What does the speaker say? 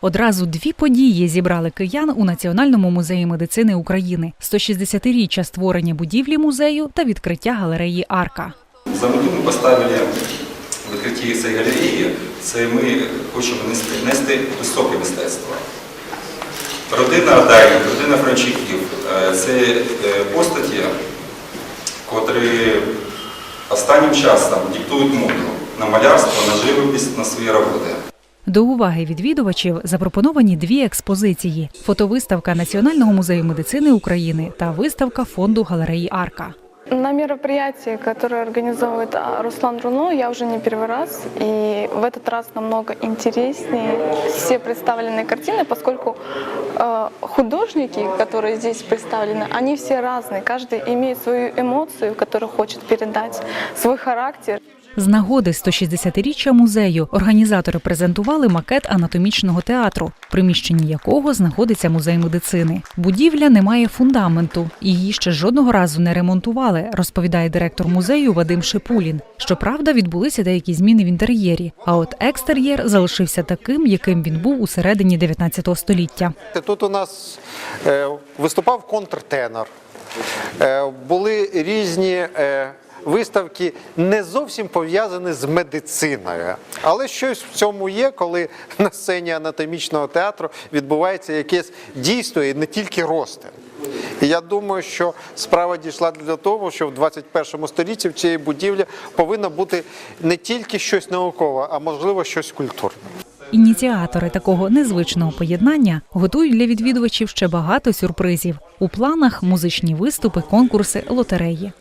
Одразу дві події зібрали киян у Національному музеї медицини України: 160-річчя створення будівлі музею та відкриття галереї Арка. За мету ми поставили відкритті цієї галереї, це ми хочемо нести, нести високе мистецтво. Родина Адайник, родина Франчиків е, це е, постаті, котрі останнім часом диктують моду на малярство, на живопись, на свої роботи. До уваги відвідувачів запропоновані дві експозиції: фотовиставка Національного музею медицини України та виставка фонду галереї Арка. На мероприятии, которое организовывает а, Руслан Руно, я уже не первый раз. И в этот раз намного интереснее все представленные картины, поскольку э, художники, которые здесь представлены, они все разные. Каждый имеет свою эмоцию, которую хочет передать, свой характер. З нагоди 160-річчя музею організатори презентували макет анатомічного театру, в приміщенні якого знаходиться музей медицини. Будівля не має фундаменту, її ще жодного разу не ремонтували, розповідає директор музею Вадим Шипулін. Щоправда, відбулися деякі зміни в інтер'єрі. А от екстер'єр залишився таким, яким він був у середині 19 століття. Тут у нас е, виступав контртенор, е, були різні е, виставки, не зовсім пов'язані з медициною. Але щось в цьому є, коли на сцені анатомічного театру відбувається якесь дійство і не тільки ростин. І я думаю, що справа дійшла для того, що в 21 столітті в цій будівлі повинно бути не тільки щось наукове, а можливо щось культурне. Ініціатори такого незвичного поєднання готують для відвідувачів ще багато сюрпризів. У планах музичні виступи, конкурси, лотереї.